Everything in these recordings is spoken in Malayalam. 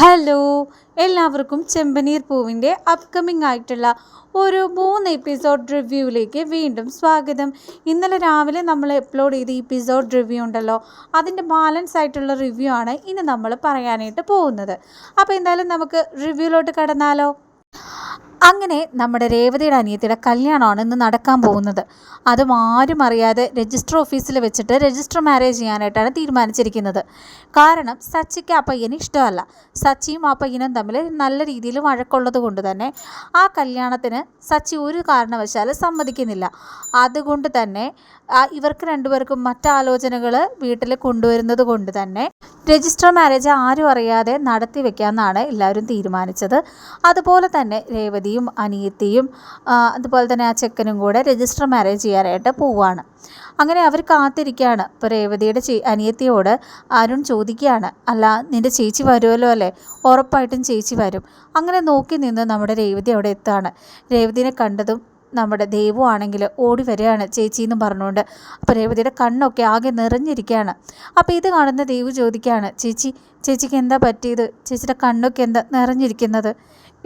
ഹലോ എല്ലാവർക്കും ചെമ്പനീർ പൂവിന്റെ അപ്കമിങ് ആയിട്ടുള്ള ഒരു മൂന്ന് എപ്പിസോഡ് റിവ്യൂവിലേക്ക് വീണ്ടും സ്വാഗതം. ഇന്നലെ രാവിലെ നമ്മൾ അപ്ലോഡ് ചെയ്ത എപ്പിസോഡ് റിവ്യൂ ഉണ്ടല്ലോ അതിന്റെ ബാലൻസ് ആയിട്ടുള്ള റിവ്യൂ ആണ് ഇനി നമ്മൾ പറയാനായിട്ട് പോകുന്നത്. അപ്പോൾ എന്തായാലും നമുക്ക് റിവ്യൂലോട്ട് കടന്നാലോ. അങ്ങനെ നമ്മുടെ രേവതിയുടെ അനിയത്തിയുടെ കല്യാണമാണ് ഇന്ന് നടക്കാൻ പോകുന്നത്. അതും ആരും അറിയാതെ രജിസ്റ്റർ ഓഫീസിൽ വെച്ചിട്ട് രജിസ്റ്റർ മാരേജ് ചെയ്യാനായിട്ടാണ് തീരുമാനിച്ചിരിക്കുന്നത്. കാരണം സച്ചിക്ക് ആ പയ്യന് ഇഷ്ടമല്ല. സച്ചിയും ആ പയ്യനും തമ്മിൽ നല്ല രീതിയിൽ വഴക്കുള്ളത് കൊണ്ട് തന്നെ ആ കല്യാണത്തിന് സച്ചി ഒരു കാരണവശാലും സമ്മതിക്കുന്നില്ല. അതുകൊണ്ട് തന്നെ ഇവർക്ക് രണ്ടുപേർക്കും മറ്റാലോചനകൾ വീട്ടിൽ കൊണ്ടുവരുന്നത് കൊണ്ട് തന്നെ രജിസ്റ്റർ മാരേജ് ആരും അറിയാതെ നടത്തി വെക്കാമെന്നാണ് എല്ലാവരും തീരുമാനിച്ചത്. അതുപോലെ തന്നെ രേവതിയും അനിയത്തിയും അതുപോലെ തന്നെ ആ ചെക്കനും കൂടെ രജിസ്റ്റർ മാരേജ് ചെയ്യാനായിട്ട് പോവുകയാണ്. അങ്ങനെ അവർ കാത്തിരിക്കുകയാണ്. ഇപ്പോൾ രേവതിയുടെ ചേ അനിയത്തിയോട് അരുൺ ചോദിക്കുകയാണ്. അല്ല നിന്റെ ചേച്ചി വരുമല്ലോ അല്ലേ? ഉറപ്പായിട്ടും ചേച്ചി വരും. അങ്ങനെ നോക്കി നിന്ന് നമ്മുടെ രേവതി അവിടെ എത്താണ് രേവതിനെ കണ്ടതും നമ്മുടെ ദേവു ആണെങ്കിൽ ഓടി വരികയാണ് ചേച്ചി എന്ന് പറഞ്ഞുകൊണ്ട്. അപ്പോൾ രേവതിയുടെ കണ്ണൊക്കെ ആകെ നിറഞ്ഞിരിക്കുകയാണ്. അപ്പോൾ ഇത് കാണുന്ന ദേവു ചോദിക്കുകയാണ് ചേച്ചി ചേച്ചിക്ക് എന്താ പറ്റിയത്? ചേച്ചിയുടെ കണ്ണൊക്കെ എന്താ നിറഞ്ഞിരിക്കുന്നത്?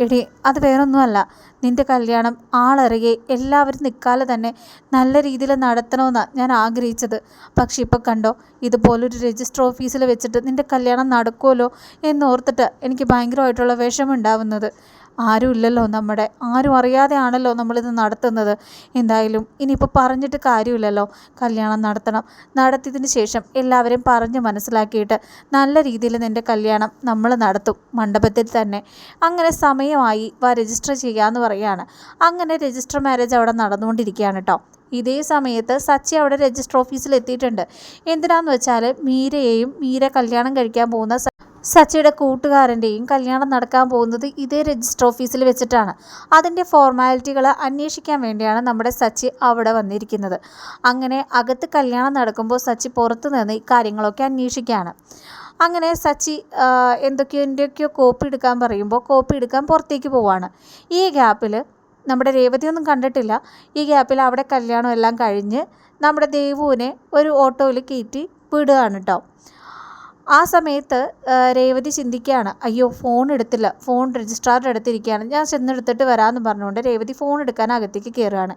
എടി അത് വേറൊന്നുമല്ല. നിന്റെ കല്യാണം ആളറിയെ എല്ലാവരും നിൽക്കാതെ തന്നെ നല്ല രീതിയിൽ നടത്തണമെന്നാണ് ഞാൻ ആഗ്രഹിച്ചത്. പക്ഷെ ഇപ്പോൾ കണ്ടോ ഇതുപോലൊരു രജിസ്റ്റർ ഓഫീസിൽ വെച്ചിട്ട് നിന്റെ കല്യാണം നടക്കുമല്ലോ എന്നോർത്തിട്ട് എനിക്ക് ഭയങ്കരമായിട്ടുള്ള വിഷമം ഉണ്ടാവുന്നത്. ആരും ഇല്ലല്ലോ നമ്മുടെ ആരും അറിയാതെയാണല്ലോ നമ്മളിത് നടത്തുന്നത്. എന്തായാലും ഇനിയിപ്പോൾ പറഞ്ഞിട്ട് കാര്യമില്ലല്ലോ. കല്യാണം നടത്തണം. നടത്തിയതിന് ശേഷം എല്ലാവരും പറഞ്ഞ് മനസ്സിലാക്കിയിട്ട് നല്ല രീതിയിൽ നിന്റെ കല്യാണം നമ്മൾ നടത്തും മണ്ഡപത്തിൽ തന്നെ. അങ്ങനെ സമയമായി വ രജിസ്റ്റർ ചെയ്യാമെന്ന് പറയുകയാണ് അങ്ങനെ രജിസ്റ്റർ മാരേജ് അവിടെ നടന്നുകൊണ്ടിരിക്കുകയാണ് കേട്ടോ ഇതേ സമയത്ത് സച്ചി അവിടെ രജിസ്റ്റർ ഓഫീസിൽ എത്തിയിട്ടുണ്ട് എന്തിനാന്ന് വെച്ചാൽ മീരയെയും മീര കല്യാണം കഴിക്കാൻ പോകുന്ന സച്ചിയുടെ കൂട്ടുകാരന്റെയും കല്യാണം നടക്കാൻ പോകുന്നത് ഇതേ രജിസ്റ്റർ ഓഫീസിൽ വെച്ചിട്ടാണ്. അതിന്റെ ഫോർമാലിറ്റികൾ അന്വേഷിക്കാൻ വേണ്ടിയാണ് നമ്മുടെ സച്ചി അവിടെ വന്നിരിക്കുന്നത്. അങ്ങനെ അകത്ത് കല്യാണം നടക്കുമ്പോൾ സച്ചി പുറത്തു നിന്ന് ഈ കാര്യങ്ങളൊക്കെ അന്വേഷിക്കുകയാണ്. അങ്ങനെ സച്ചി എന്തൊക്കെയോ എന്തൊക്കെയോ കോപ്പി എടുക്കാൻ പറയുമ്പോൾ കോപ്പി എടുക്കാൻ പുറത്തേക്ക് പോവാണ്. ഈ ഗ്യാപ്പിൽ നമ്മുടെ രേവതിയൊന്നും കണ്ടിട്ടില്ല. ഈ ഗ്യാപ്പിൽ അവിടെ കല്യാണം എല്ലാം കഴിഞ്ഞ് നമ്മുടെ ദേവുവിനെ ഒരു ഓട്ടോയിൽ കയറ്റി വിടുകയാണ് കേട്ടോ ആ സമയത്ത് രേവതി ചിന്തിക്കുകയാണ് അയ്യോ ഫോൺ എടുത്തില്ല ഫോൺ രജിസ്ട്രാറിന്റെ അടുത്തിരിക്കുകയാണ് ഞാൻ ചെന്നെടുത്തിട്ട് വരാമെന്ന് പറഞ്ഞുകൊണ്ട് രേവതി ഫോൺ എടുക്കാൻ അകത്തേക്ക് കയറുകയാണ്.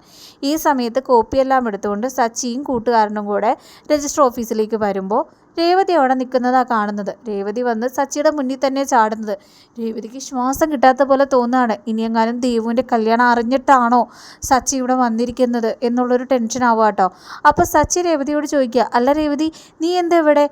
ഈ സമയത്ത് കോപ്പിയെല്ലാം എടുത്തുകൊണ്ട് സച്ചിയും കൂട്ടുകാരനും കൂടെ രജിസ്റ്റർ ഓഫീസിലേക്ക് വരുമ്പോൾ രേവതി അവിടെ നിൽക്കുന്നതാണ് കാണുന്നത്. രേവതി വന്ന് സച്ചിയുടെ മുന്നിൽ തന്നെ ചാടുന്നത്. രേവതിക്ക് ശ്വാസം കിട്ടാത്ത പോലെ തോന്നുകയാണ് ഇനിയെങ്ങാനും ദേവുവിന്റെ കല്യാണം അറിഞ്ഞിട്ടാണോ സച്ചി ഇവിടെ വന്നിരിക്കുന്നത്? എന്നുള്ളൊരു ടെൻഷൻ ആവുക കേട്ടോ. അപ്പോൾ സച്ചി രേവതിയോട് ചോദിക്കുക അല്ല രേവതി നീ എന്താ ഇവിടെ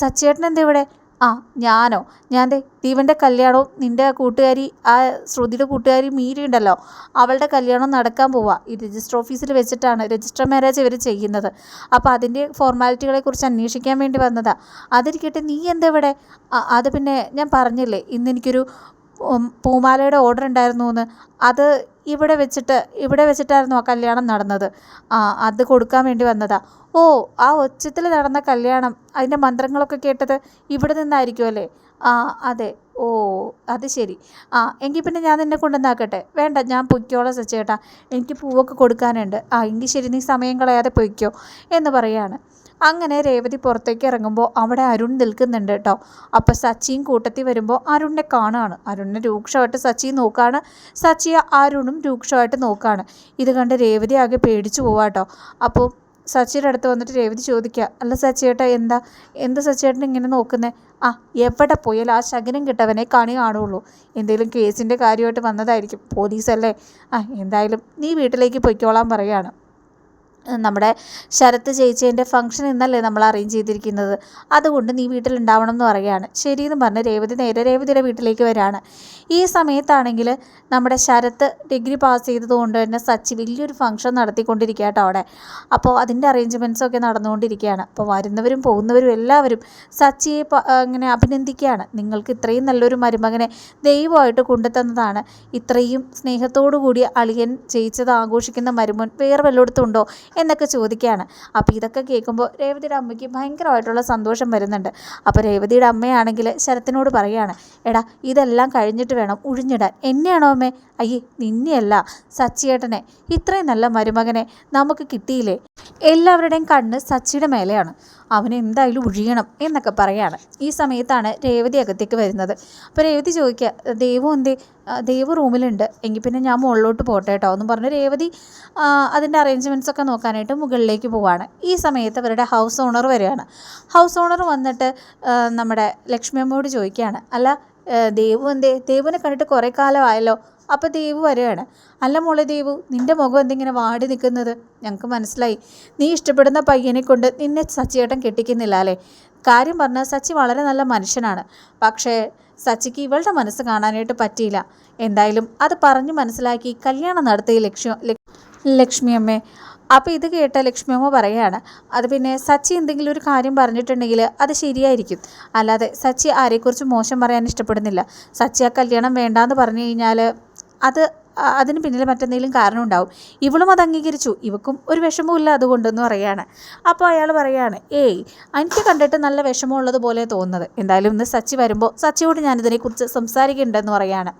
സച്ചേട്ടൻ എന്താ ഇവിടെ ആ ഞാനോ? ഞാൻ ദേ ദീപന്റെ കല്യാണവും നിന്റെ കൂട്ടുകാരി ആ ശ്രുതിയുടെ കൂട്ടുകാരി മീരി ഉണ്ടല്ലോ. അവളുടെ കല്യാണം നടക്കാൻ പോവാ. ഈ രജിസ്റ്റർ ഓഫീസിൽ വെച്ചിട്ടാണ് രജിസ്റ്റർ മാരേജ് ഇവർ ചെയ്യുന്നത്. അപ്പോൾ അതിന്റെ ഫോർമാലിറ്റികളെക്കുറിച്ച് അന്വേഷിക്കാൻ വേണ്ടി വന്നതാണ് അതിരിക്കട്ടെ നീ എന്താ ഇവിടെ അത് പിന്നെ ഞാൻ പറഞ്ഞില്ലേ ഇന്ന് എനിക്കൊരു പൂമാലയുടെ ഓർഡർ ഉണ്ടായിരുന്നു എന്ന് അത് ഇവിടെ വെച്ചിട്ട് ഇവിടെ വെച്ചിട്ടായിരുന്നു ആ കല്യാണം നടന്നത്. ആ അത് കൊടുക്കാൻ വേണ്ടി വന്നതാ. ഓ ആ ഒച്ചത്തിൽ നടന്ന കല്യാണം അതിന്റെ മന്ത്രങ്ങളൊക്കെ കേട്ടത് ഇവിടെ നിന്നായിരിക്കും അല്ലേ? ആ അതെ. ഓ അത് ശരി. ആ എങ്കിൽ പിന്നെ ഞാൻ നിന്നെ കൊണ്ടുവന്നാക്കട്ടെ. വേണ്ട ഞാൻ പൊയ്ക്കോളാം സച്ചേട്ടാ. എനിക്ക് പൂവൊക്കെ കൊടുക്കാനുണ്ട്. ആ എങ്കിൽ ശരി നീ സമയം കളയാതെ പൊയ്ക്കോ എന്ന് പറയാണ്. അങ്ങനെ രേവതി പുറത്തേക്ക് ഇറങ്ങുമ്പോൾ അവിടെ അരുൺ നിൽക്കുന്നുണ്ട് കേട്ടോ അപ്പോൾ സച്ചിയും കൂട്ടത്തിൽ വരുമ്പോൾ അരുണിനെ കാണുകയാണ് അരുണിനെ രൂക്ഷമായിട്ട് സച്ചി നോക്കുകയാണ് സച്ചിയെ അരുണും രൂക്ഷമായിട്ട് നോക്കുകയാണ് ഇത് കണ്ട് രേവതി ആകെ പേടിച്ചു പോവാട്ടോ അപ്പോൾ സച്ചിയുടെ അടുത്ത് വന്നിട്ട് രേവതി ചോദിക്കുക അല്ല സച്ചിയേട്ടാ എന്താ? എന്താ സച്ചിയേട്ടൻ ഇങ്ങനെ നോക്കുന്നേ? ആ എവിടെ പോയാലും ആ ശകനം കിട്ടവനെ കണി കാണുള്ളൂ. എന്തെങ്കിലും കേസിന്റെ കാര്യമായിട്ട് വന്നതായിരിക്കും. പോലീസല്ലേ? ആ എന്തായാലും നീ വീട്ടിലേക്ക് പൊയ്ക്കോളാൻ പറയുകയാണ് നമ്മുടെ ശരത്ത് ചേച്ചീന്റെ ഫംഗ്ഷൻ ഇന്നല്ലേ നമ്മൾ അറേഞ്ച് ചെയ്തിരിക്കുന്നത്? അതുകൊണ്ട് നീ വീട്ടിലുണ്ടാവണം എന്ന് പറയുകയാണ്. ശരിയെന്ന് പറഞ്ഞ് രേവതി നേരെ രേവതിയുടെ വീട്ടിലേക്ക് വരികയാണ് ഈ സമയത്താണെങ്കിൽ നമ്മുടെ ശരത്ത് ഡിഗ്രി പാസ് ചെയ്തതുകൊണ്ട് തന്നെ സച്ചി വലിയൊരു ഫംഗ്ഷൻ നടത്തിക്കൊണ്ടിരിക്കുക കേട്ടോ അവിടെ. അപ്പോൾ അതിന്റെ അറേഞ്ച്മെന്റ്സ് ഒക്കെ നടന്നുകൊണ്ടിരിക്കുകയാണ്. അപ്പോൾ വരുന്നവരും പോകുന്നവരും എല്ലാവരും സച്ചിയെ ഇങ്ങനെ അഭിനന്ദിക്കുകയാണ്. നിങ്ങൾക്ക് ഇത്രയും നല്ലൊരു മരുമകനെ ദൈവമായിട്ട് കൊണ്ടുതന്നതാണ്. ഇത്രയും സ്നേഹത്തോടു കൂടി അളിയൻ ജയിച്ചത് ആഘോഷിക്കുന്ന മരുമോൻ വേറെ വല്ലയിടത്തും ഉണ്ടോ? എന്നൊക്കെ ചോദിക്കുകയാണ്. അപ്പോൾ ഇതൊക്കെ കേൾക്കുമ്പോൾ രേവതിയുടെ അമ്മയ്ക്ക് ഭയങ്കരമായിട്ടുള്ള സന്തോഷം വരുന്നുണ്ട്. അപ്പോൾ രേവതിയുടെ അമ്മയാണെങ്കിൽ ശരത്തിനോട് പറയുകയാണ് എടാ ഇതെല്ലാം കഴിഞ്ഞിട്ട് വേണം ഉഴിഞ്ഞിടാൻ. എന്നെയാണോ അമ്മേ? അയ്യേ നിന്നെയല്ല സച്ചിയേട്ടനെ. ഇത്രയും നല്ല മരുമകനെ നമുക്ക് കിട്ടിയില്ലേ? എല്ലാവരുടെയും കണ്ണ് സച്ചിയുടെ മേലെയാണ്. അവനെ എന്തായാലും ഒഴിയണം എന്നൊക്കെ പറയാണ്. ഈ സമയത്താണ് രേവതി അകത്തേക്ക് വരുന്നത്. അപ്പോൾ രേവതി ചോദിക്കുക ദൈവം എന്തേ? ആ, റൂമിലുണ്ട്. എങ്കിൽ പിന്നെ ഞാൻ മുകളിലോട്ട് പോട്ടെ കേട്ടോ എന്ന് പറഞ്ഞ് രേവതി അതിന്റെ അറേഞ്ച്മെന്റ്സ് ഒക്കെ നോക്കാനായിട്ട് മുകളിലേക്ക് പോവാണ്. ഈ സമയത്ത് അവരുടെ ഹൗസ് ഓണർ വരികയാണ്. ഹൗസ് ഓണർ വന്നിട്ട് നമ്മുടെ ലക്ഷ്മി അമ്മയോട് ചോദിക്കുകയാണ് അല്ല ദൈവം ദേവു എന്തേ? ദേവുവിനെ കണ്ടിട്ട് കുറേ കാലമായല്ലോ. അപ്പോൾ ദേവു വരികയാണ്. അല്ല മോളെ ദേവു നിന്റെ മുഖം എന്തിങ്ങനെ വാടി നിൽക്കുന്നത്? ഞങ്ങൾക്ക് മനസ്സിലായി. നീ ഇഷ്ടപ്പെടുന്ന പയ്യനെ കൊണ്ട് നിന്നെ സച്ചിയേട്ടൻ കെട്ടിക്കുന്നില്ല അല്ലേ? കാര്യം പറഞ്ഞാൽ സച്ചി വളരെ നല്ല മനുഷ്യനാണ്. പക്ഷേ സച്ചിക്ക് ഇവളുടെ മനസ്സ് കാണാനായിട്ട് പറ്റിയില്ല. എന്തായാലും അത് പറഞ്ഞ് മനസ്സിലാക്കി കല്യാണം നടത്തിയ ലക്ഷ്യം ലക്ഷ്മി അമ്മേ. അപ്പോൾ ഇത് കേട്ട ലക്ഷ്മിയമ്മ പറയുകയാണ്. അത് പിന്നെ സച്ചി എന്തെങ്കിലും ഒരു കാര്യം പറഞ്ഞിട്ടുണ്ടെങ്കിൽ അത് ശരിയായിരിക്കും. അല്ലാതെ സച്ചി ആരെക്കുറിച്ച് മോശം പറയാൻ ഇഷ്ടപ്പെടുന്നില്ല. സച്ചി ആ കല്യാണം വേണ്ടാന്ന് പറഞ്ഞു കഴിഞ്ഞാൽ അത് അതിന് പിന്നിൽ മറ്റെന്തെങ്കിലും കാരണം ഉണ്ടാവും ഇവളും അത് അംഗീകരിച്ചു. ഇവക്കും ഒരു വിഷമവും ഇല്ല അതുകൊണ്ടെന്ന് പറയാണ്. അപ്പോൾ അയാൾ പറയാണ് ഏയ് എനിക്ക് കണ്ടിട്ട് നല്ല വിഷമമുള്ളത് പോലെ തോന്നുന്നത്. എന്തായാലും ഇന്ന് സച്ചി വരുമ്പോൾ സച്ചിയോട് ഞാനിതിനെക്കുറിച്ച് സംസാരിക്കുന്നുണ്ടെന്ന് പറയാണ്.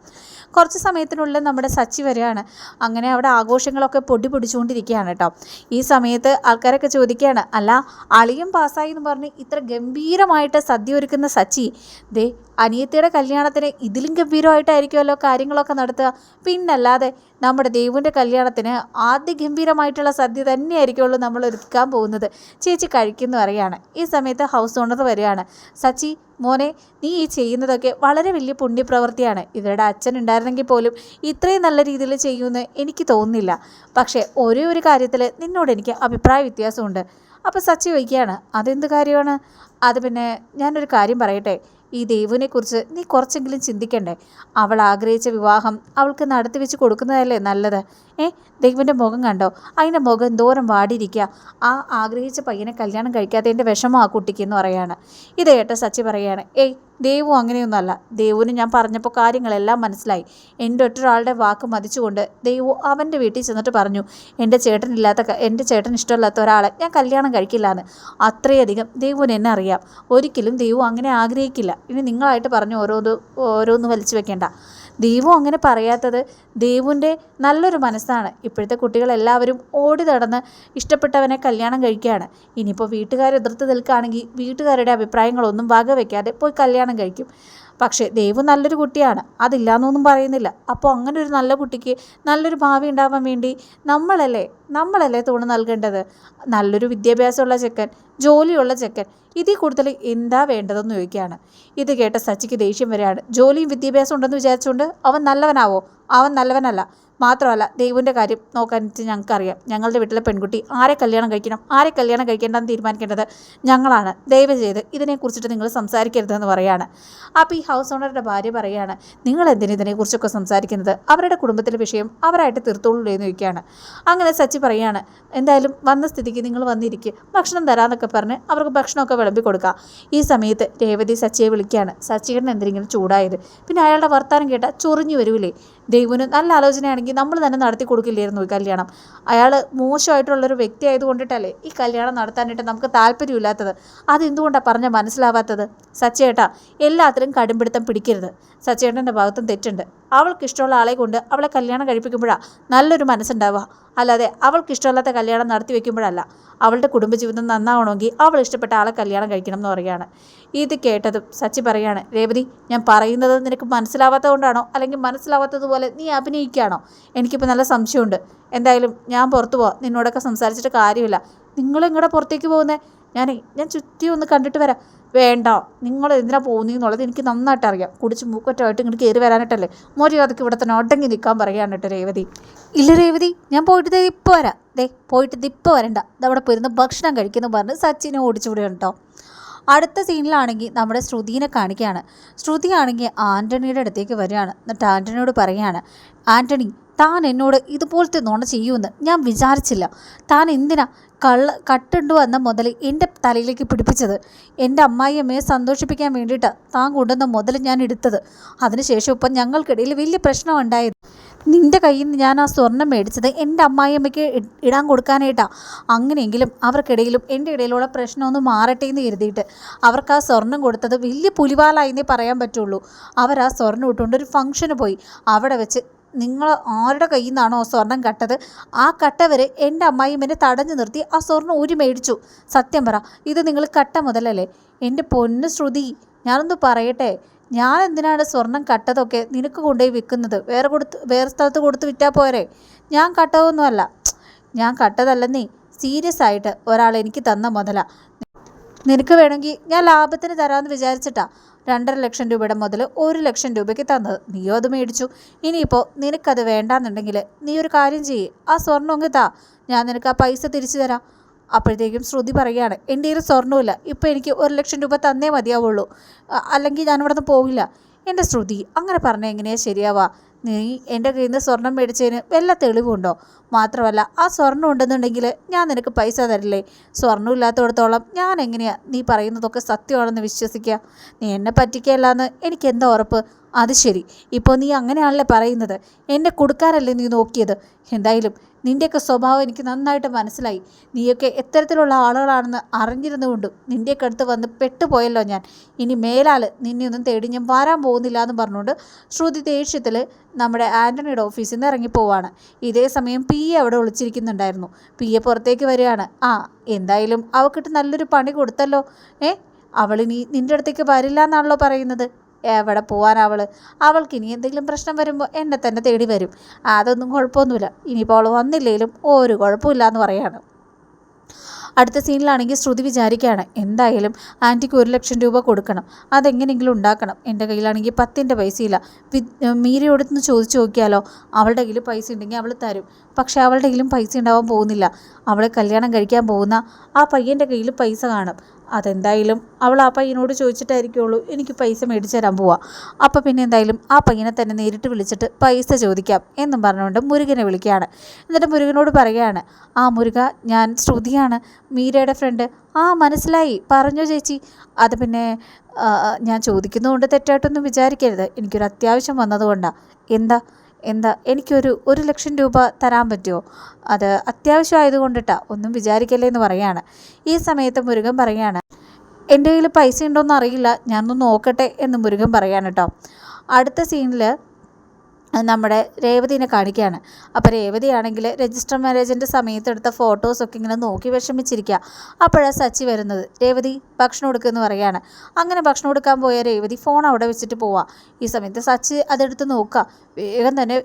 കുറച്ച് സമയത്തിനുള്ളിൽ നമ്മുടെ സച്ചി വരികയാണ്. അങ്ങനെ അവിടെ ആഘോഷങ്ങളൊക്കെ പൊടി പിടിച്ചുകൊണ്ടിരിക്കുകയാണ് കേട്ടോ. ഈ സമയത്ത് ആൾക്കാരൊക്കെ ചോദിക്കുകയാണ് അല്ല അളിയും പാസ്സായി എന്ന് പറഞ്ഞ് ഇത്ര ഗംഭീരമായിട്ട് സദ്യ ഒരുക്കുന്ന സച്ചി ദേ അനിയത്തിയുടെ കല്യാണത്തിന് ഇതിലും ഗംഭീരമായിട്ടായിരിക്കുമല്ലോ കാര്യങ്ങളൊക്കെ നടത്തുക. പിന്നല്ലാതെ നമ്മുടെ ദേവുവിന്റെ കല്യാണത്തിന് ആദ്യ ഗംഭീരമായിട്ടുള്ള സദ്യ തന്നെയായിരിക്കുമല്ലോ നമ്മൾ ഒരുക്കാൻ പോകുന്നത്. ചേച്ചി കഴിക്കുന്നു അറിയാണ്. ഈ സമയത്ത് ഹൗസ് ഓണർ വരികയാണ്. സച്ചി മോനെ നീ ഈ ചെയ്യുന്നതൊക്കെ വളരെ വലിയ പുണ്യപ്രവൃത്തിയാണ്. ഇവരുടെ അച്ഛൻ ഉണ്ടായിരുന്നെങ്കിൽ പോലും ഇത്രയും നല്ല രീതിയിൽ ചെയ്യുമെന്ന് എനിക്ക് തോന്നുന്നില്ല. പക്ഷേ ഒരേ ഒരു കാര്യത്തിൽ നിന്നോട് എനിക്ക് അഭിപ്രായ വ്യത്യാസമുണ്ട്. അപ്പോൾ സച്ചി വയ്ക്കുകയാണ് അതെന്ത് കാര്യമാണ്? അത് പിന്നെ ഞാനൊരു കാര്യം പറയട്ടെ. ഈ ദേവുവിനെക്കുറിച്ച് നീ കുറച്ചെങ്കിലും ചിന്തിക്കണ്ടേ? അവൾ ആഗ്രഹിച്ച വിവാഹം അവൾക്ക് നടത്തി വെച്ച് കൊടുക്കുന്നതല്ലേ നല്ലത്? ഏ ദൈവന്റെ മുഖം കണ്ടോ? അതിന്റെ മുഖം എന്തോരം വാടിയിരിക്കുക. ആ ആഗ്രഹിച്ച പയ്യനെ കല്യാണം കഴിക്കാത്തതിന്റെ വിഷമം ആ കുട്ടിക്ക് എന്ന് പറയാണ്. ഇത് കേട്ട സച്ചി പറയാണ് ഏയ് ദേവു അങ്ങനെയൊന്നുമല്ല. ദേവുവിന് ഞാൻ പറഞ്ഞപ്പോൾ കാര്യങ്ങളെല്ലാം മനസ്സിലായി. എന്റെ ഒറ്റൊരാളുടെ വാക്ക് മതിച്ചുകൊണ്ട് ദേവു അവന്റെ വീട്ടിൽ ചെന്നിട്ട് പറഞ്ഞു എന്റെ ചേട്ടനില്ലാത്ത എന്റെ ചേട്ടൻ ഇഷ്ടമില്ലാത്ത ഒരാളെ ഞാൻ കല്യാണം കഴിക്കില്ല എന്ന് അത്രയധികം ദേവുവിന് എന്നെ അറിയാം. ഒരിക്കലും ദേവു അങ്ങനെ ആഗ്രഹിക്കില്ല. ഇനി നിങ്ങളായിട്ട് പറഞ്ഞു ഓരോന്ന് ഓരോന്ന് വലിച്ചു വെക്കേണ്ട. ദൈവം അങ്ങനെ പറയാത്തത് ദേവുവിന്റെ നല്ലൊരു മനസ്സാണ്. ഇപ്പോഴത്തെ കുട്ടികളെല്ലാവരും ഓടി നടന്ന് ഇഷ്ടപ്പെട്ടവനെ കല്യാണം കഴിക്കുകയാണ്. ഇനിയിപ്പോൾ വീട്ടുകാർ എതിർത്ത് നിൽക്കുകയാണെങ്കിൽ വീട്ടുകാരുടെ അഭിപ്രായങ്ങളൊന്നും വകവെക്കാതെ പോയി കല്യാണം കഴിക്കും. പക്ഷേ ദേവു നല്ലൊരു കുട്ടിയാണ്. അതില്ലാന്നൊന്നും പറയുന്നില്ല. അപ്പോൾ അങ്ങനെ ഒരു നല്ല കുട്ടിക്ക് നല്ലൊരു ഭാവി ഉണ്ടാവാൻ വേണ്ടി നമ്മളല്ലേ നമ്മളല്ലേ തുണ നൽകേണ്ടത്? നല്ലൊരു വിദ്യാഭ്യാസമുള്ള ചെക്കൻ ജോലിയുള്ള ചെക്കൻ ഇതിൽ കൂടുതൽ എന്താ വേണ്ടതെന്ന് ചോദിക്കുകയാണ്. ഇത് കേട്ട സച്ചിക്ക് ദേഷ്യം വരെയാണ് ജോലിയും വിദ്യാഭ്യാസം ഉണ്ടെന്ന് വിചാരിച്ചുകൊണ്ട് അവൻ നല്ലവനാവോ? അവൻ നല്ലവനല്ല. മാത്രമല്ല ദൈവന്റെ കാര്യം നോക്കാനിട്ട് ഞങ്ങൾക്ക് അറിയാം ഞങ്ങളുടെ വീട്ടിലെ പെൺകുട്ടി ആരെ കല്യാണം കഴിക്കണം ആരെ കല്യാണം കഴിക്കേണ്ടെന്ന് തീരുമാനിക്കേണ്ടത് ഞങ്ങളാണ്. ദയവ് ചെയ്ത് ഇതിനെക്കുറിച്ചിട്ട് നിങ്ങൾ സംസാരിക്കരുതെന്ന് പറയാണ്. അപ്പോൾ ഈ ഹൗസ് ഓണറുടെ ഭാര്യ പറയുകയാണ് നിങ്ങൾ എന്തിനു ഇതിനെക്കുറിച്ചൊക്കെ സംസാരിക്കുന്നത്? അവരുടെ കുടുംബത്തിലെ വിഷയം അവരായിട്ട് തീർത്തോളൂ എന്ന് ചോദിക്കുകയാണ്. അങ്ങനെ സച്ചി പറയാണ് എന്തായാലും വന്ന സ്ഥിതിക്ക് നിങ്ങൾ വന്നിരിക്കുക ഭക്ഷണം തരാമെന്നൊക്കെ പറഞ്ഞ് അവർക്ക് ഭക്ഷണമൊക്കെ വിളമ്പി കൊടുക്കുക ഈ സമയത്ത് രേവതി സച്ചിയെ വിളിക്കുകയാണ്. സച്ചിയുടെ എന്തെങ്കിലും ചൂടായത്? പിന്നെ അയാളുടെ വർത്താനം കേട്ടാൽ ചൊറിഞ്ഞു വരൂലേ? ദൈവന് നല്ല ആലോചനയാണെങ്കിൽ നമ്മൾ തന്നെ നടത്തി കൊടുക്കില്ലായിരുന്നു ഈ കല്യാണം. അയാൾ മോശമായിട്ടുള്ളൊരു വ്യക്തി ആയതുകൊണ്ടിട്ടല്ലേ ഈ കല്യാണം നടത്താനായിട്ട് നമുക്ക് താല്പര്യമില്ലാത്തത്? അതെന്തുകൊണ്ടാണ് പറഞ്ഞാൽ മനസ്സിലാവാത്തത്? സച്ചേട്ടാ എല്ലാത്തിലും കടുംപിടുത്തം പിടിക്കരുത്. സച്ചേട്ടന്റെ ഭാഗത്തും തെറ്റുണ്ട്. അവൾക്ക് ഇഷ്ടമുള്ള ആളെ കൊണ്ട് അവളെ കല്യാണം കഴിപ്പിക്കുമ്പോഴാണ് നല്ലൊരു മനസ്സുണ്ടാവുക. അല്ലാതെ അവൾക്ക് ഇഷ്ടമല്ലാത്ത കല്യാണം നടത്തി വെക്കുമ്പോഴല്ല. അവളുടെ കുടുംബജീവിതം നന്നാവണമെങ്കിൽ അവൾ ഇഷ്ടപ്പെട്ട ആളെ കല്യാണം കഴിക്കണം എന്ന് പറയുകയാണ്. ഇത് കേട്ടതും സച്ചി പറയാണ് രേവതി ഞാൻ പറയുന്നത് നിനക്ക് മനസ്സിലാവാത്തത് കൊണ്ടാണോ അല്ലെങ്കിൽ മനസ്സിലാവാത്തതുപോലെ നീ അഭിനയിക്കുകയാണോ? എനിക്കിപ്പോൾ നല്ല സംശയമുണ്ട്. എന്തായാലും ഞാൻ പുറത്തു പോവാം. നിന്നോടൊക്കെ സംസാരിച്ചിട്ട് കാര്യമില്ല. നിങ്ങളെങ്ങടെ പുറത്തേക്ക് പോകുന്നത് ഞാനേ ഞാൻ ചുറ്റി ഒന്ന് കണ്ടിട്ട് വരാം. വേണ്ട നിങ്ങൾ എന്തിനാ പോകുന്നതെന്നുള്ളത് എനിക്ക് നന്നായിട്ട് അറിയാം. കുടിച്ച് മൂക്കറ്റമായിട്ട് ഇങ്ങോട്ട് കയറി വരാനായിട്ടല്ലേ? മര്യാദയ്ക്ക് ഇവിടെ തന്നെ ഒടങ്ങി നിൽക്കാൻ പറയാൻ കേട്ടോ രേവതി. ഇല്ല രേവതി ഞാൻ പോയിട്ട് ദേ ഇപ്പോൾ വരാം. ദേ പോയിട്ട് ഇത് ഇപ്പോൾ വരണ്ട. ഇതവിടെ പോയിരുന്ന് ഭക്ഷണം കഴിക്കുന്നു പറഞ്ഞ് സച്ചിനെ ഓടിച്ചു വിടുകയാണ് അടുത്ത സീനിലാണെങ്കിൽ നമ്മുടെ ശ്രുതിനെ കാണിക്കുകയാണ്. ശ്രുതി ആണെങ്കിൽ ആന്റണിയുടെ അടുത്തേക്ക് വരികയാണ്. എന്നിട്ട് ആന്റണിയോട് പറയുകയാണ് ആന്റണി താൻ എന്നോട് ഇതുപോലത്തെ നുണ ചെയ്യുമെന്ന് ഞാൻ വിചാരിച്ചില്ല. താൻ എന്തിനാ കള്ള കട്ടുണ്ടു വന്ന മുതൽ എന്റെ തലയിലേക്ക് പിടിപ്പിച്ചത്? എന്റെ അമ്മായിയമ്മയെ സന്തോഷിപ്പിക്കാൻ വേണ്ടിയിട്ടാണ് താൻ കൊണ്ടുവന്ന മുതൽ ഞാൻ എടുത്തത്. അതിനുശേഷം ഇപ്പം ഞങ്ങൾക്കിടയിൽ വലിയ പ്രശ്നം ഉണ്ടായത് നിന്റെ കയ്യിൽ നിന്ന് ഞാൻ ആ സ്വർണം മേടിച്ചത് എന്റെ അമ്മായിയമ്മയ്ക്ക് ഇടാൻ കൊടുക്കാനായിട്ടാണ് അങ്ങനെയെങ്കിലും അവർക്കിടയിലും എന്റെ ഇടയിലുള്ള പ്രശ്നമൊന്നും മാറട്ടെ എന്ന് കരുതിയിട്ട് അവർക്ക് ആ സ്വർണം കൊടുത്തത് വലിയ പുലിവാലായിന്നേ പറയാൻ പറ്റുള്ളൂ. അവർ ആ സ്വർണം ഇട്ടുകൊണ്ട് ഒരു ഫംഗ്ഷന് പോയി. അവിടെ വെച്ച് നിങ്ങൾ ആരുടെ കയ്യിൽ നിന്നാണോ സ്വർണം കട്ടത്? ആ കട്ട വരെ എന്റെ അമ്മായിമ്മനെ തടഞ്ഞു നിർത്തി ആ സ്വർണം ഊരി മേടിച്ചു. സത്യം പറ ഇത് നിങ്ങൾ കട്ട മുതലല്ലേ? എന്റെ പൊന്ന് ശ്രുതി ഞാനൊന്ന് പറയട്ടെ? ഞാൻ എന്തിനാണ് സ്വർണം കട്ടതൊക്കെ നിനക്ക് കൊണ്ടുപോയി വിൽക്കുന്നത്? വേറെ കൊടുത്ത് വേറെ സ്ഥലത്ത് കൊടുത്ത് വിറ്റാൽ പോരെ? ഞാൻ കട്ടതൊന്നുമല്ല. ഞാൻ കട്ടതല്ലെന്നേ സീരിയസ് ആയിട്ട് ഒരാൾ എനിക്ക് തന്ന മുതല. നിനക്ക് വേണമെങ്കിൽ ഞാൻ ലാഭത്തിന് തരാമെന്ന് വിചാരിച്ചിട്ടാ. രണ്ടര ലക്ഷം രൂപയുടെ മുതൽ ഒരു ലക്ഷം രൂപയ്ക്ക് തന്നത് നീയോ അത് മേടിച്ചു. ഇനിയിപ്പോൾ നിനക്കത് വേണ്ടാന്നുണ്ടെങ്കിൽ നീ ഒരു കാര്യം ചെയ്യ്. ആ സ്വർണം അങ്ങ് താ. ഞാൻ നിനക്ക് ആ പൈസ തിരിച്ചു തരാം. അപ്പോഴത്തേക്കും ശ്രുതി പറയുകയാണ് എന്റെ കയ്യിൽ സ്വർണമില്ല ഇപ്പോൾ എനിക്ക് ഒരു ലക്ഷം രൂപ തന്നേ മതിയാവുള്ളൂ. അല്ലെങ്കിൽ ഞാനിവിടെ നിന്ന് പോകില്ല എന്റെ ശ്രുതി അങ്ങനെ പറഞ്ഞാൽ എങ്ങനെയാണ് ശരിയാവാ? നീ എന്റെ കയ്യിൽ നിന്ന് സ്വർണം മേടിച്ചതിന് വല്ല തെളിവുണ്ടോ? മാത്രമല്ല ആ സ്വർണം ഉണ്ടെന്നുണ്ടെങ്കിൽ ഞാൻ നിനക്ക് പൈസ തരില്ലേ? സ്വർണം ഇല്ലാത്തടത്തോളം ഞാൻ എങ്ങനെയാ നീ പറയുന്നതൊക്കെ സത്യമാണെന്ന് വിശ്വസിക്കുക? നീ എന്നെ പറ്റിക്കല്ലാന്ന് എനിക്ക് എന്താ ഉറപ്പ്? അത് ശരി. ഇപ്പോൾ നീ അങ്ങനെയാണല്ലേ പറയുന്നത്? എന്നെ കൊടുക്കാനല്ലേ നീ നോക്കിയത്? എന്തായാലും നിന്റെയൊക്കെ സ്വഭാവം എനിക്ക് നന്നായിട്ട് മനസ്സിലായി. നീയൊക്കെ എത്തരത്തിലുള്ള ആളുകളാണെന്ന് അറിഞ്ഞിരുന്നുകൊണ്ടും നിന്റെയൊക്കെ അടുത്ത് വന്ന് പെട്ടുപോയല്ലോ ഞാൻ. ഇനി മേലാൽ നിന്നെ ഒന്നും തേടി ഞാൻ വരാൻ പോകുന്നില്ല എന്ന് പറഞ്ഞുകൊണ്ട് ശ്രുതി ദേഷ്യത്തിൽ നമ്മുടെ ആന്റണിയുടെ ഓഫീസിൽ നിന്ന് ഇറങ്ങിപ്പോവാണ്. ഇതേ സമയം പി എ അവിടെ ഒളിച്ചിരിക്കുന്നുണ്ടായിരുന്നു. പി എ പുറത്തേക്ക് വരികയാണ്. ആ എന്തായാലും അവക്കിട്ട് നല്ലൊരു പണി കൊടുത്തല്ലോ. ഏ അവളിനി നിന്റെ അടുത്തേക്ക് വരില്ല എന്നാണല്ലോ പറയുന്നത്. എവിടെ പോവാനവൾ അവൾക്ക് ഇനി എന്തെങ്കിലും പ്രശ്നം വരുമ്പോൾ എന്നെ തന്നെ തേടി വരും. അതൊന്നും കുഴപ്പമൊന്നുമില്ല. ഇനിയിപ്പോൾ അവൾ വന്നില്ലെങ്കിലും ഒരു കുഴപ്പമില്ല എന്ന് പറയാണ്. അടുത്ത സീനിലാണെങ്കിൽ ശ്രുതി വിചാരിക്കുകയാണ് എന്തായാലും ആന്റിക്ക് ഒരു ലക്ഷം രൂപ കൊടുക്കണം അതെങ്ങനെയെങ്കിലും ഉണ്ടാക്കണം. എന്റെ കയ്യിലാണെങ്കിൽ പത്തിന്റെ പൈസയില്ല. വി മീരയോടുത്തുനിന്ന് ചോദിച്ചു നോക്കിയാലോ? അവളുടെ കയ്യിൽ പൈസ ഉണ്ടെങ്കിൽ അവൾ തരും. പക്ഷേ അവളുടെ കയ്യിലും പൈസ ഉണ്ടാവാൻ പോകുന്നില്ല. അവളെ കല്യാണം കഴിക്കാൻ പോകുന്ന ആ പയ്യന്റെ കയ്യിൽ പൈസ കാണും. അതെന്തായാലും അവൾ ആ പയ്യനോട് ചോദിച്ചിട്ടായിരിക്കുള്ളൂ എനിക്ക് പൈസ മേടിച്ചു തരാൻ പോവാ. അപ്പം പിന്നെ എന്തായാലും ആ പയ്യനെ തന്നെ നേരിട്ട് വിളിച്ചിട്ട് പൈസ ചോദിക്കാം എന്നും പറഞ്ഞുകൊണ്ട് മുരുകനെ വിളിക്കുകയാണ്. എന്നിട്ട് മുരുകനോട് പറയുകയാണ് ആ മുരുക ഞാൻ ശ്രുതിയാണ് മീരയുടെ ഫ്രണ്ട് ആ മനസ്സിലായി. പറഞ്ഞോ ചേച്ചി. അത് പിന്നെ ഞാൻ ചോദിക്കുന്നതുകൊണ്ട് തെറ്റായിട്ടൊന്നും വിചാരിക്കരുത്. എനിക്കൊരു അത്യാവശ്യം വന്നതുകൊണ്ടാണ് എന്താ? എന്താ എനിക്കൊരു ഒരു ലക്ഷം രൂപ തരാൻ പറ്റുമോ? അത് അത്യാവശ്യമായത് കൊണ്ടിട്ടാ ഒന്നും വിചാരിക്കല്ലേ എന്ന് പറയാണ്. ഈ സമയത്ത് മുരുകൻ പറയാണ് എന്റെ കയ്യിൽ പൈസ ഉണ്ടോയെന്ന് അറിയില്ല ഞാനൊന്ന് നോക്കട്ടെ എന്ന് മുരുകൻ പറയാണ് കേട്ടോ. അടുത്ത സീനിൽ നമ്മുടെ രേവതിനെ കാണിക്കുകയാണ്. അപ്പോൾ രേവതിയാണെങ്കിൽ രജിസ്റ്റർ മാരേജിന്റെ സമയത്തെടുത്ത ഫോട്ടോസൊക്കെ ഇങ്ങനെ നോക്കി വിഷമിച്ചിരിക്കുക. അപ്പോഴാണ് സച്ചി വരുന്നത്. രേവതി ഭക്ഷണം കൊടുക്കുമെന്ന് പറയുകയാണ്. അങ്ങനെ ഭക്ഷണം കൊടുക്കാൻ പോയ രേവതി ഫോൺ അവിടെ വെച്ചിട്ട് പോവാം. ഈ സമയത്ത് സച്ചി അതെടുത്ത് നോക്കുക. വേഗം തന്നെ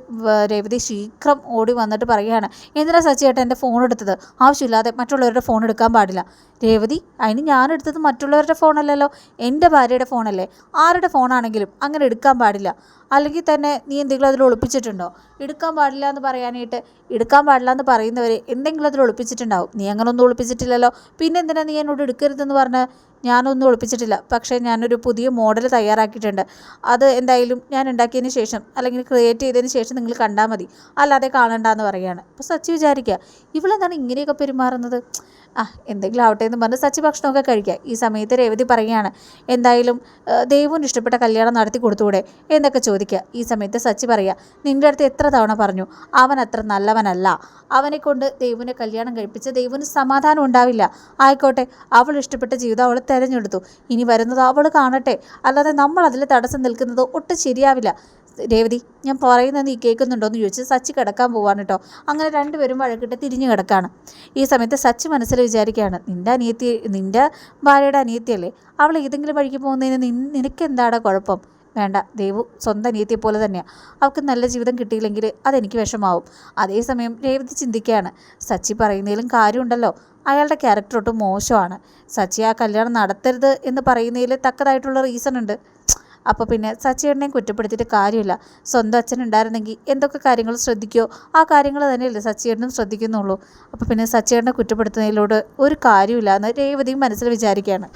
രേവതി ശീഘ്രം ഓടി വന്നിട്ട് പറയുകയാണ്. എന്തിനാ സച്ചി ഏട്ടാ എന്റെ ഫോൺ എടുത്തത്? ആവശ്യമില്ലാതെ മറ്റുള്ളവരുടെ ഫോൺ എടുക്കാൻ പാടില്ല. രേവതി അതിന് ഞാൻ എടുത്തത് മറ്റുള്ളവരുടെ ഫോണല്ലല്ലോ എന്റെ ഭാര്യയുടെ ഫോണല്ലേ ആരുടെ ഫോണാണെങ്കിലും അങ്ങനെ എടുക്കാൻ പാടില്ല. അല്ലെങ്കിൽ തന്നെ നീ എന്തെങ്കിലും അതിൽ ഒളിപ്പിച്ചിട്ടുണ്ടോ? എടുക്കാൻ പാടില്ല എന്ന് പറയാനായിട്ട് എടുക്കാൻ പാടില്ല എന്ന് പറയുന്നവർ എന്തെങ്കിലും അതിൽ ഒളിപ്പിച്ചിട്ടുണ്ടാവും. നീ അങ്ങനെ ഒന്നും ഒളിപ്പിച്ചിട്ടില്ലല്ലോ. പിന്നെ എന്തിനാ നീ എന്നോട് എടുക്കരുതെന്ന് പറഞ്ഞ് ഞാനൊന്നും ഒളിപ്പിച്ചിട്ടില്ല. പക്ഷേ ഞാനൊരു പുതിയ മോഡൽ തയ്യാറാക്കിയിട്ടുണ്ട്. അത് എന്തായാലും ഞാൻ ഉണ്ടാക്കിയതിന് ശേഷം അല്ലെങ്കിൽ ക്രിയേറ്റ് ചെയ്തതിന് ശേഷം നിങ്ങൾ കണ്ടാൽ മതി. അല്ലാതെ കാണണ്ടെന്ന് പറയുകയാണ് അപ്പോൾ സച്ചി വിചാരിക്കുക ഇവളെന്താണ് ഇങ്ങനെയൊക്കെ പെരുമാറുന്നത്? ആ എന്തെങ്കിലും ആവട്ടെ എന്ന് പറഞ്ഞ് സച്ചി ഭക്ഷണമൊക്കെ കഴിക്കുക ഈ സമയത്ത് രേവതി പറയുകയാണ് എന്തായാലും ദൈവം ഇഷ്ടപ്പെട്ട കല്യാണം നടത്തി കൊടുത്തുകൂടെ എന്നൊക്കെ ചോദിക്കുക ഈ സമയത്ത് സച്ചി പറയുക നിന്റെ അടുത്ത് എത്ര തവണ പറഞ്ഞു അവൻ അത്ര നല്ലവനല്ല. അവനെ കൊണ്ട് ദൈവനെ കല്യാണം കഴിപ്പിച്ച് ദൈവന് സമാധാനം ഉണ്ടാവില്ല. ആയിക്കോട്ടെ അവൾ ഇഷ്ടപ്പെട്ട ജീവിതം അവൾ തിരഞ്ഞെടുത്തു. ഇനി വരുന്നത് അവൾ കാണട്ടെ. അല്ലാതെ നമ്മൾ അതിൽ തടസ്സം നിൽക്കുന്നത് ഒട്ടും ശരിയാവില്ല. രേവതി ഞാൻ പറയുന്നത് നീ കേൾക്കുന്നുണ്ടോ എന്ന് ചോദിച്ച് സച്ചി കിടക്കാൻ പോവാണ് കേട്ടോ. അങ്ങനെ രണ്ടുപേരും വഴക്കിട്ട് തിരിഞ്ഞു കിടക്കാണ്. ഈ സമയത്ത് സച്ചി മനസ്സിൽ വിചാരിക്കുകയാണ് നിന്റെ അനിയത്തി നിന്റെ ഭാര്യയുടെ അനിയത്തിയല്ലേ? അവൾ ഏതെങ്കിലും വഴിക്ക് പോകുന്നതിന് നിൻ നിനക്ക് എന്താണ് കുഴപ്പം? വേണ്ട ദേവു സ്വന്തം അനിയത്തിയെ പോലെ തന്നെയാണ് അവൾക്ക് നല്ല ജീവിതം കിട്ടിയില്ലെങ്കിൽ അതെനിക്ക് വിഷമാവും. അതേസമയം രേവതി ചിന്തിക്കുകയാണ് സച്ചി പറയുന്നതിലും കാര്യമുണ്ടല്ലോ. അയാളുടെ ക്യാരക്ടർ ഒട്ടും മോശമാണ്. സച്ചി ആ കല്യാണം നടത്തരുത് എന്ന് പറയുന്നതിൽ തക്കതായിട്ടുള്ള റീസൺ ഉണ്ട്. അപ്പോൾ പിന്നെ സച്ചേട്ടനെയും കുറ്റപ്പെടുത്തിയിട്ട് കാര്യമില്ല. സ്വന്തം അച്ഛൻ ഉണ്ടായിരുന്നെങ്കിൽ എന്തൊക്കെ കാര്യങ്ങൾ ശ്രദ്ധിക്കുമോ ആ കാര്യങ്ങൾ തന്നെയല്ലേ സച്ചേട്ടനും ശ്രദ്ധിക്കുന്നുള്ളൂ. അപ്പോൾ പിന്നെ സച്ചേട്ടനെ കുറ്റപ്പെടുത്തുന്നതിലൂടെ ഒരു കാര്യമില്ല എന്ന് രേവതിയും മനസ്സിൽ വിചാരിക്കുകയാണ്.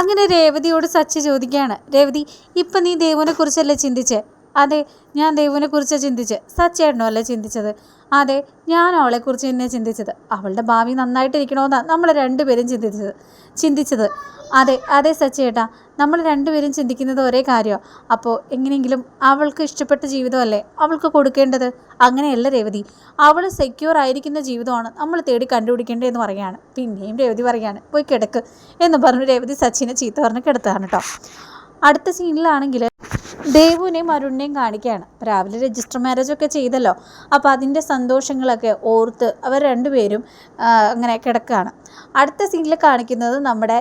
അങ്ങനെ രേവതിയോട് സച്ചി ചോദിക്കുകയാണ് രേവതി ഇപ്പം നീ ദേവനെ കുറിച്ചല്ലേ ചിന്തിച്ചേ? അതെ ഞാൻ ദേവുവിനെ കുറിച്ച് ചിന്തിച്ച് സച്ചേട്ടനോ അല്ലേ ചിന്തിച്ചത്? അതെ ഞാൻ അവളെ കുറിച്ച് തന്നെ ചിന്തിച്ചത്. അവളുടെ ഭാവി നന്നായിട്ടിരിക്കണമെന്നാണ് നമ്മൾ രണ്ടുപേരും ചിന്തിച്ചത് ചിന്തിച്ചത്. അതെ അതെ സച്ചേട്ടാ നമ്മൾ രണ്ടുപേരും ചിന്തിക്കുന്നത് ഒരേ കാര്യമാണ് അപ്പോൾ എങ്ങനെയെങ്കിലും അവൾക്ക് ഇഷ്ടപ്പെട്ട ജീവിതമല്ലേ അവൾക്ക് കൊടുക്കേണ്ടത്? അങ്ങനെയല്ല രേവതി അവൾ സെക്യൂർ ആയിരിക്കുന്ന ജീവിതമാണ് നമ്മൾ തേടി കണ്ടുപിടിക്കേണ്ടതെന്ന് പറയുകയാണ്. പിന്നെയും രേവതി പറയുകയാണ് പോയി കിടക്ക് എന്ന് പറഞ്ഞു രേവതി സച്ചിനെ ചീത്ത പറഞ്ഞ് കിടത്തുകയാണ് കേട്ടോ. അടുത്ത സീനിലാണെങ്കിൽ ദേവുവിനെയും അരുണിനെയും കാണിക്കുകയാണ്. രാവിലെ രജിസ്റ്റർ മാരേജ് ഒക്കെ ചെയ്തല്ലോ. അപ്പോൾ അതിന്റെ സന്തോഷങ്ങളൊക്കെ ഓർത്ത് അവർ രണ്ടുപേരും അങ്ങനെ കിടക്കുകയാണ്. അടുത്ത സീനിൽ കാണിക്കുന്നത് നമ്മുടെ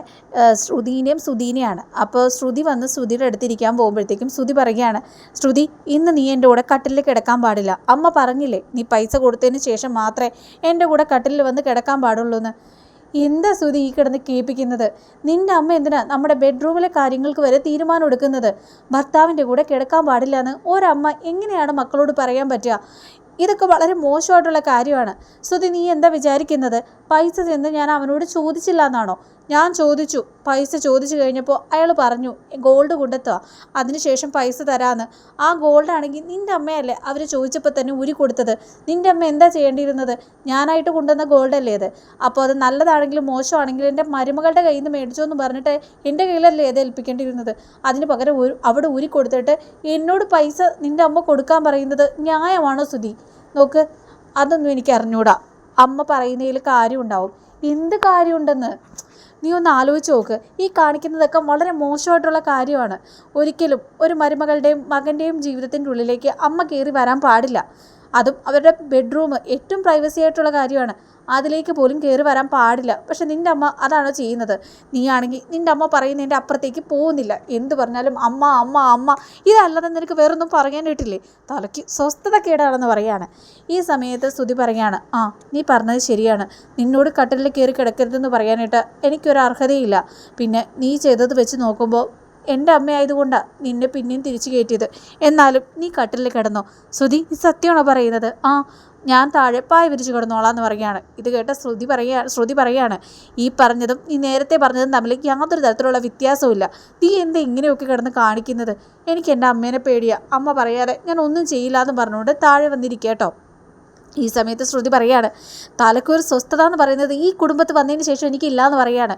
ശ്രുതിനെയും സുധീനെയാണ്. അപ്പോൾ ശ്രുതി വന്ന് ശ്രുതിയുടെ അടുത്തിരിക്കാൻ പോകുമ്പോഴത്തേക്കും ശ്രുതി പറയുകയാണ് ശ്രുതി ഇന്ന് നീ എന്റെ കൂടെ കട്ടിലിൽ കിടക്കാൻ പാടില്ല. അമ്മ പറഞ്ഞില്ലേ നീ പൈസ കൊടുത്തതിന് ശേഷം മാത്രമേ എന്റെ കൂടെ കട്ടിലിൽ വന്ന് കിടക്കാൻ പാടുള്ളൂ എന്ന് എന്താ സുതി ഈ കിടന്ന് കേൾപ്പിക്കുന്നത്? നിന്റെ അമ്മ എന്തിനാ നമ്മുടെ ബെഡ്റൂമിലെ കാര്യങ്ങൾക്ക് വരെ തീരുമാനം എടുക്കുന്നത്? ഭർത്താവിന്റെ കൂടെ കിടക്കാൻ പാടില്ല എന്ന് ഒരമ്മ എങ്ങനെയാണ് മക്കളോട് പറയാൻ പറ്റുക? ഇതൊക്കെ വളരെ മോശമായിട്ടുള്ള കാര്യമാണ്. സുതി നീ എന്താ വിചാരിക്കുന്നത്? പൈസ ചെന്ന് ഞാൻ അവനോട് ചോദിച്ചില്ല എന്നാണോ? ഞാൻ ചോദിച്ചു. പൈസ ചോദിച്ചു കഴിഞ്ഞപ്പോൾ അയാൾ പറഞ്ഞു ഗോൾഡ് കൊണ്ടെത്തുക അതിനുശേഷം പൈസ തരാമെന്ന് ആ ഗോൾഡാണെങ്കിൽ നിന്റെ അമ്മയല്ലേ അവർ ചോദിച്ചപ്പോൾ തന്നെ ഉരി കൊടുത്തത്. നിന്റെ അമ്മ എന്താ ചെയ്യേണ്ടിയിരുന്നത്? ഞാനായിട്ട് കൊണ്ടുവന്ന ഗോൾഡ് അല്ലേ അത്? അപ്പോൾ അത് നല്ലതാണെങ്കിലും മോശമാണെങ്കിലും എന്റെ മരുമകളുടെ കയ്യിൽ നിന്ന് മേടിച്ചോ എന്ന് പറഞ്ഞിട്ട് എന്റെ കയ്യിലല്ലേ അത് ഏൽപ്പിക്കേണ്ടിയിരുന്നത്? അതിന് പകരം അവിടെ ഉരി കൊടുത്തിട്ട് എന്നോട് പൈസ നിന്റെ അമ്മ കൊടുക്കാൻ പറയുന്നത് ന്യായമാണോ സുധി നോക്ക് അതൊന്നും എനിക്ക് അറിഞ്ഞൂടാ. അമ്മ പറയുന്നതിൽ കാര്യമുണ്ടാവും. എന്ത് കാര്യമുണ്ടെന്ന്? നീ ഒന്ന് ആലോചിച്ച് നോക്ക് ഈ കാണിക്കുന്നതൊക്കെ വളരെ മോശമായിട്ടുള്ള കാര്യമാണ്. ഒരിക്കലും ഒരു മരുമകളുടെയും മകന്റെയും ജീവിതത്തിന്റെ ഉള്ളിലേക്ക് അമ്മ കയറി വരാൻ പാടില്ല. അതും അവരുടെ ബെഡ്റൂം ഏറ്റവും പ്രൈവസി ആയിട്ടുള്ള കാര്യമാണ്. അതിലേക്ക് പോലും കയറി വരാൻ പാടില്ല. പക്ഷെ നിന്റെ അമ്മ അതാണോ ചെയ്യുന്നത്? നീയാണെങ്കിൽ നിന്റെ അമ്മ പറയുന്നതിന്റെ അപ്പുറത്തേക്ക് പോകുന്നില്ല. എന്ത് പറഞ്ഞാലും അമ്മ അമ്മ അമ്മ ഇതല്ലാതെ നിനക്ക് വേറൊന്നും പറയാനായിട്ടില്ലേ തലയ്ക്ക് സ്വസ്ഥത കേടാണെന്ന് പറയാണ്. ഈ സമയത്ത് സ്തുതി പറയാണ് ആ നീ പറഞ്ഞത് ശരിയാണ്. നിന്നോട് കട്ടിലിൽ കയറി കിടക്കരുതെന്ന് പറയാനായിട്ട് എനിക്കൊരു അർഹതയില്ല. പിന്നെ നീ ചെയ്തത് വെച്ച് നോക്കുമ്പോൾ എന്റെ അമ്മയായതുകൊണ്ടാണ് നിന്നെ പിന്നെയും തിരിച്ചു കയറ്റിയത്. എന്നാലും നീ കട്ടിലിൽ കിടന്നോ. ശ്രുതി നീ സത്യമാണോ പറയുന്നത്? ആ ഞാൻ താഴെ പായ വിരിച്ചു കിടന്നോളാം എന്ന് പറയുകയാണ്. ഇത് കേട്ട ശ്രുതി പറയുക ശ്രുതി പറയുകയാണ്. ഈ പറഞ്ഞതും നീ നേരത്തെ പറഞ്ഞതും തമ്മിൽ യാതൊരു തരത്തിലുള്ള വ്യത്യാസവുമില്ല. നീ എന്താ ഇങ്ങനെയൊക്കെ കിടന്ന് കാണിക്കുന്നത്? എനിക്ക് എന്റെ അമ്മേനെ പേടിയാ. അമ്മ പറയാതെ ഞാൻ ഒന്നും ചെയ്യില്ല എന്ന് പറഞ്ഞുകൊണ്ട് താഴെ വന്നിരിക്കുക കേട്ടോ. ഈ സമയത്ത് ശ്രുതി പറയാണ് തലക്കൊരു സ്വസ്ഥത എന്ന് പറയുന്നത് ഈ കുടുംബത്ത് വന്നതിന് ശേഷം എനിക്ക് ഇല്ല എന്ന് പറയാണ്.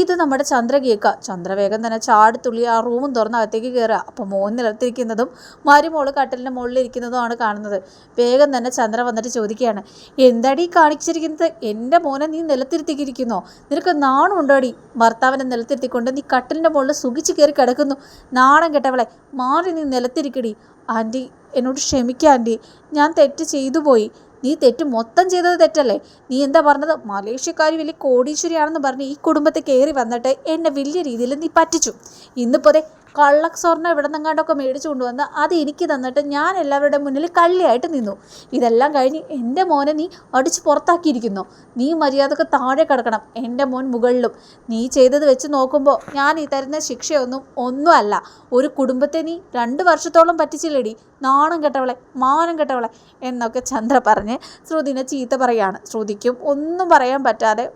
ഇത് നമ്മുടെ ചന്ദ്ര കേൾക്കുക. ചന്ദ്രവേഗം തന്നെ ചാടിത്തുള്ളി ആ റൂമും തുറന്ന് അകത്തേക്ക് കയറുക. അപ്പോൾ മോൻ നിലത്തിരിക്കുന്നതും മരുമോൾ കട്ടലിന്റെ മുകളിലിരിക്കുന്നതുമാണ് കാണുന്നത്. വേഗം തന്നെ ചന്ദ്ര വന്നിട്ട് ചോദിക്കുകയാണ് എന്താടി കാണിച്ചിരിക്കുന്നത്? എന്റെ മോനെ നീ നിലത്തിരുത്തിക്കിരിക്കുന്നോ? നിനക്ക് നാണം ഉണ്ടോടി ഭർത്താവിനെ നിലത്തിരുത്തിക്കൊണ്ട് നീ കട്ടലിന്റെ മുകളിൽ സുഖിച്ച് കയറി കിടക്കുന്നു. നാണം കെട്ടവളെ മാറി നീ നിലത്തിരിക്കടി. ആന്റി എന്നോട് ക്ഷമിക്കുക ആന്റി. ഞാൻ തെറ്റ് ചെയ്തു പോയി. നീ തെറ്റ് മൊത്തം ചെയ്തത് തെറ്റല്ലേ? നീ എന്താ പറഞ്ഞത്? മലേഷ്യക്കാരി വലിയ കോടീശ്വരിയാണെന്ന് പറഞ്ഞ് ഈ കുടുംബത്തെ കയറി വന്നിട്ട് എന്നെ വലിയ രീതിയിൽ നീ പറ്റിച്ചു. ഇന്നിപ്പോൾ കള്ള സ്വർണം ഇവിടെ നിന്നങ്ങാണ്ടൊക്കെ മേടിച്ചു കൊണ്ടുവന്ന് അത് എനിക്ക് തന്നിട്ട് ഞാൻ എല്ലാവരുടെ മുന്നിൽ കള്ളിയായിട്ട് നിന്നു. ഇതെല്ലാം കഴിഞ്ഞ് എന്റെ മോനെ നീ അടിച്ച് പുറത്താക്കിയിരിക്കുന്നു. നീ മര്യാദയ്ക്ക് താഴെ കിടക്കണം. എന്റെ മോൻ മുകളിലും. നീ ചെയ്തത് വെച്ച് നോക്കുമ്പോൾ ഞാൻ ഈ തരുന്ന ശിക്ഷയൊന്നും ഒന്നുമല്ല. ഒരു കുടുംബത്തെ നീ രണ്ട് വർഷത്തോളം പറ്റിച്ചില്ലടി. നാണം കെട്ടവളെ മാനം കെട്ടവളെ എന്നൊക്കെ ചന്ദ്ര പറഞ്ഞ് ശ്രുതിനെ ചീത്ത പറയാണ്. ശ്രുതിക്കും ഒന്നും പറയാൻ പറ്റാതെ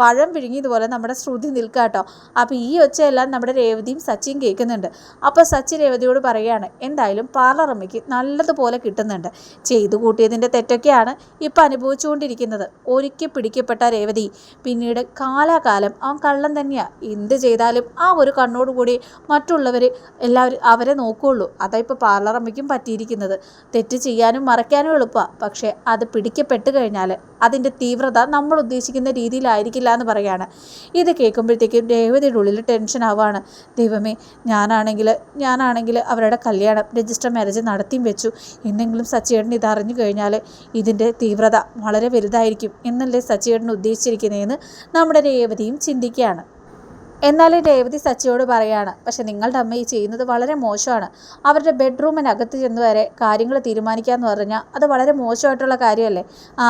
പഴം വിഴുങ്ങിയതുപോലെ നമ്മുടെ ശ്രുതി നിൽക്കുക കേട്ടോ അപ്പോൾ ഈ ഒച്ചയെല്ലാം നമ്മുടെ രേവതിയും സച്ചിയും കേൾക്കുന്നുണ്ട്. അപ്പോൾ സച്ചി രേവതിയോട് പറയുകയാണ് എന്തായാലും പാർലറമ്മയ്ക്ക് നല്ലതുപോലെ കിട്ടുന്നുണ്ട്. ചെയ്തു കൂട്ടിയതിന്റെ തെറ്റൊക്കെയാണ് ഇപ്പോൾ അനുഭവിച്ചുകൊണ്ടിരിക്കുന്നത്. ഒരിക്കൽ പിടിക്കപ്പെട്ട രേവതി പിന്നീട് കാലാകാലം അവൻ കള്ളം തന്നെയാണ് എന്ത് ചെയ്താലും ആ ഒരു കണ്ണോടുകൂടി മറ്റുള്ളവർ എല്ലാവരും അവരെ നോക്കുകയുള്ളൂ അതാ ഇപ്പോൾ പാർലറമ്മയ്ക്കും പറ്റിയിരിക്കുന്നത്. തെറ്റ് ചെയ്യാനും മറയ്ക്കാനും എളുപ്പമാണ് പക്ഷേ അത് പിടിക്കപ്പെട്ട് കഴിഞ്ഞാൽ അതിന്റെ തീവ്രത നമ്മൾ ഉദ്ദേശിക്കുന്ന രീതിയിലായിരിക്കില്ല. എന്ന് പറയാണ്. ഇത് കേൾക്കുമ്പോഴത്തേക്കും രേവതിയുടെ ഉള്ളിൽ ടെൻഷൻ ആവുകയാണ് ദൈവമേ ഞാനാണെങ്കിൽ ഞാനാണെങ്കിൽ അവരുടെ കല്യാണം രജിസ്റ്റർ മാരേജ് നടത്തിയും വെച്ചു. എന്നെങ്കിലും സച്ചിയേട്ടൻ ഇത് അറിഞ്ഞു കഴിഞ്ഞാൽ ഇതിന്റെ തീവ്രത വളരെ വലുതായിരിക്കും എന്നല്ലേ സച്ചിയേട്ടൻ ഉദ്ദേശിച്ചിരിക്കുന്നതെന്ന് നമ്മുടെ രേവതിയും ചിന്തിക്കുകയാണ്. എന്നാലും രേവതി സച്ചിയോട് പറയാണ് പക്ഷെ നിങ്ങളുടെ അമ്മ ഈ ചെയ്യുന്നത് വളരെ മോശമാണ്. അവരുടെ ബെഡ്റൂമിനകത്ത് ചെന്ന് വരെ കാര്യങ്ങൾ തീരുമാനിക്കാന്ന് പറഞ്ഞാൽ അത് വളരെ മോശമായിട്ടുള്ള കാര്യമല്ലേ? ആ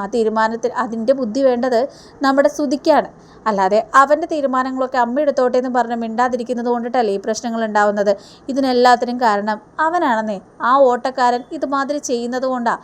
ആ തീരുമാനത്തിൽ അതിന്റെ ബുദ്ധി വേണ്ടത് നമ്മുടെ സുതിക്കാണ് അല്ലാതെ അവന്റെ തീരുമാനങ്ങളൊക്കെ അമ്മ എടുത്തോട്ടെ എന്ന് പറഞ്ഞ് മിണ്ടാതിരിക്കുന്നത് കൊണ്ടിട്ടല്ലേ ഈ പ്രശ്നങ്ങൾ ഉണ്ടാവുന്നത്. ഇതിനെല്ലാത്തിനും കാരണം അവനാണെന്നേ. ആ ഓട്ടക്കാരൻ ഇതുമാതിരി ചെയ്യുന്നത് കൊണ്ടാണ്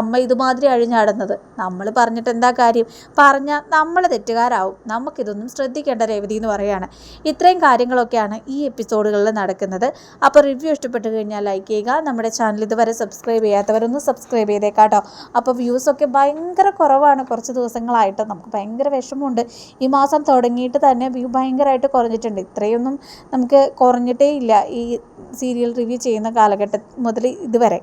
അമ്മ ഇതുമാതിരി അഴിഞ്ഞാടുന്നത്. നമ്മൾ പറഞ്ഞിട്ട് എന്താ കാര്യം? പറഞ്ഞാൽ നമ്മൾ തെറ്റുകാരാവും. നമുക്കിതൊന്നും ശ്രദ്ധിക്കേണ്ട രേവതി എന്ന് പറയാണ്. ഇത്രയും കാര്യങ്ങളൊക്കെയാണ് ഈ എപ്പിസോഡുകളിൽ നടക്കുന്നത്. അപ്പോൾ റിവ്യൂ ഇഷ്ടപ്പെട്ട് കഴിഞ്ഞാൽ ലൈക്ക് ചെയ്യുക. നമ്മുടെ ചാനൽ ഇതുവരെ സബ്സ്ക്രൈബ് ചെയ്യാത്തവരൊന്നും സബ്സ്ക്രൈബ് ചെയ്തേക്കാട്ടോ. അപ്പോൾ വ്യൂസൊക്കെ ഭയങ്കര കുറവാണ്. കുറച്ച് ദിവസങ്ങളായിട്ട് നമുക്ക് ഭയങ്കര വിഷമമുണ്ട്. ഈ മാസം തുടങ്ങിയിട്ട് തന്നെ വ്യൂ ഭയങ്കരമായിട്ട് കുറഞ്ഞിട്ടുണ്ട്. ഇത്രയൊന്നും നമുക്ക് കുറഞ്ഞിട്ടേ ഇല്ല ഈ സീരിയൽ റിവ്യൂ ചെയ്യുന്ന കാലഘട്ടം മുതൽ ഇതുവരെ.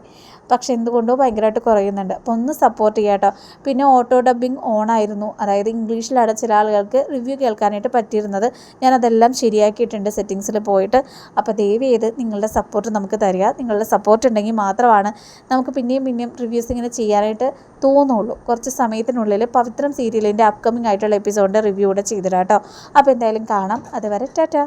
പക്ഷെ എന്തുകൊണ്ടോ ഭയങ്കരമായിട്ട് കുറയുന്നുണ്ട്. അപ്പോൾ ഒന്ന് സപ്പോർട്ട് ചെയ്യുക കേട്ടോ. പിന്നെ ഓട്ടോ ഡബ്ബിംഗ് ഓൺ ആയിരുന്നു. അതായത് ഇംഗ്ലീഷിലാണ് ചില ആളുകൾക്ക് റിവ്യൂ കേൾക്കാനായിട്ട് പറ്റിയിരുന്നത്. ഞാനതെല്ലാം ശരിയാക്കിയിട്ടുണ്ട് സെറ്റിങ്സിൽ പോയിട്ട്. അപ്പോൾ ദയവ് ചെയ്ത് നിങ്ങളുടെ സപ്പോർട്ട് നമുക്ക് തരിക. നിങ്ങളുടെ സപ്പോർട്ട് ഉണ്ടെങ്കിൽ മാത്രമാണ് നമുക്ക് പിന്നെയും പിന്നെയും റിവ്യൂസ് ഇങ്ങനെ ചെയ്യാനായിട്ട് തോന്നുള്ളൂ. കുറച്ച് സമയത്തിനുള്ളിൽ പവിത്രം സീരിയലിന്റെ അപ്കമിംഗ് ആയിട്ടുള്ള എപ്പിസോഡിന്റെ റിവ്യൂ കൂടെ ചെയ്തിടാം അപ്പോൾ എന്തായാലും കാണാം. അതുവരെ ടാറ്റ.